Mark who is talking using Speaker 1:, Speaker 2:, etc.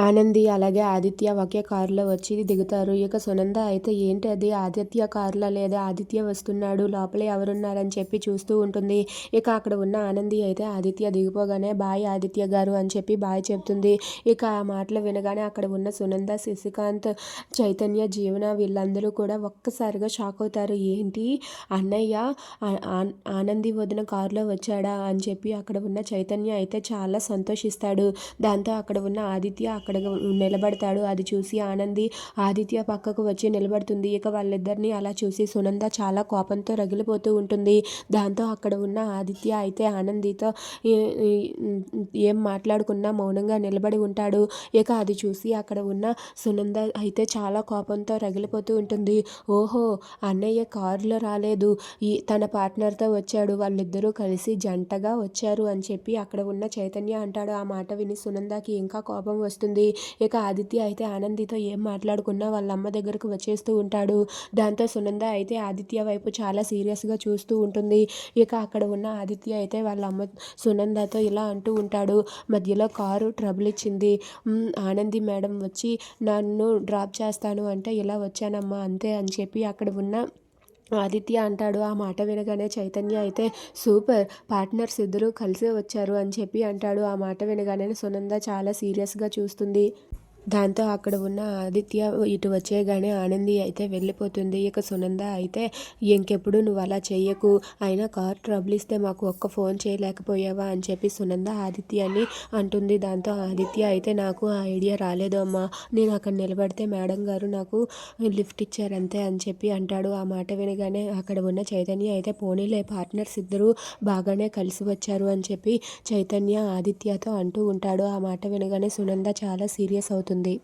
Speaker 1: ఆనంది అలాగే ఆదిత్య ఒకే కారులో వచ్చి దిగుతారు. ఇక సునంద అయితే ఏంటి అది? ఆదిత్య కారులో లేదా ఆదిత్య వస్తున్నాడు లోపల ఎవరున్నారని చెప్పి చూస్తూ ఉంటుంది. ఇక అక్కడ ఉన్న ఆనంది అయితే ఆదిత్య దిగిపోగానే బాయ్ ఆదిత్య గారు అని చెప్పి బాయ్ చెప్తుంది. ఇక ఆ మాటలు వినగానే అక్కడ ఉన్న సునంద శశికాంత్ చైతన్య జీవన వీళ్ళందరూ కూడా ఒక్కసారిగా షాక్ అవుతారు. ఏంటి? అన్నయ్య ఆనంది వదిన కారులో వచ్చాడా అని చెప్పి అక్కడ ఉన్న చైతన్య అయితే చాలా సంతోషిస్తాడు. దాంతో అక్కడ ఉన్న ఆదిత్య అక్కడ అక్కడ నిలబడతాడు. అది చూసి ఆనంది ఆదిత్య పక్కకు వచ్చి నిలబడుతుంది. ఇక వాళ్ళిద్దరిని అలా చూసి సునంద చాలా కోపంతో రగిలిపోతూ ఉంటుంది. దాంతో అక్కడ ఉన్న ఆదిత్య అయితే ఆనందితో ఏం మాట్లాడుకున్నా మౌనంగా నిలబడి ఉంటాడు. ఇక అది చూసి అక్కడ ఉన్న సునంద అయితే చాలా కోపంతో రగిలిపోతూ ఉంటుంది. ఓహో అన్నయ్య కారులో రాలేదు. ఈ తన పార్ట్నర్తో వచ్చాడు. వాళ్ళిద్దరూ కలిసి జంటగా వచ్చారు అని చెప్పి అక్కడ ఉన్న చైతన్య అంటాడు. ఆ మాట విని సునందకి ఇంకా కోపం వస్తుంది. ఇక ఆదిత్య అయితే ఆనందితో ఏం మాట్లాడుకున్నా వాళ్ళ అమ్మ దగ్గరకు వచ్చేస్తూ ఉంటాడు. దాంతో సునంద అయితే ఆదిత్య వైపు చాలా సీరియస్గా చూస్తూ ఉంటుంది. ఇక అక్కడ ఉన్న ఆదిత్య అయితే వాళ్ళ అమ్మ సునందతో ఇలా అంటూ ఉంటాడు. మధ్యలో కారు ట్రబుల్ ఇచ్చింది. ఆనంది మేడం వచ్చి నన్ను డ్రాప్ చేస్తాను అంటే ఇలా వచ్చానమ్మా అంతే అని చెప్పి అక్కడ ఉన్న ఆదిత్య అంటాడు ఆ మాట వినగానే చైతన్య అయితే సూపర్ పార్ట్నర్స్ ఇద్దరూ కలిసే వచ్చారు అని చెప్పి అంటాడు. ఆ మాట వినగానే సునంద చాలా సీరియస్గా చూస్తుంది. దాంతో అక్కడ ఉన్న ఆదిత్య ఇటు వచ్చేగానే ఆనంది అయితే వెళ్ళిపోతుంది. ఇక సునంద అయితే ఇంకెప్పుడు నువ్వు అలా చేయకు అయినా కార్ ట్రబుల్ ఇస్తే మాకు ఒక్క ఫోన్ చేయలేకపోయావా? అని చెప్పి సునంద ఆదిత్యాన్ని అంటుంది. దాంతో ఆదిత్య అయితే నాకు ఆ ఐడియా రాలేదు అమ్మా. నేను అక్కడ నిలబడితే మేడం గారు నాకు లిఫ్ట్ ఇచ్చారు అంతే అని చెప్పి అంటాడు. ఆ మాట వినగానే అక్కడ ఉన్న చైతన్య అయితే పోనీలే పార్ట్నర్స్ ఇద్దరు బాగానే కలిసి వచ్చారు అని చెప్పి చైతన్య ఆదిత్యతో అంటూ ఉంటాడు. ఆ మాట వినగానే సునంద చాలా సీరియస్ అవుతుంది. ఉంటుంది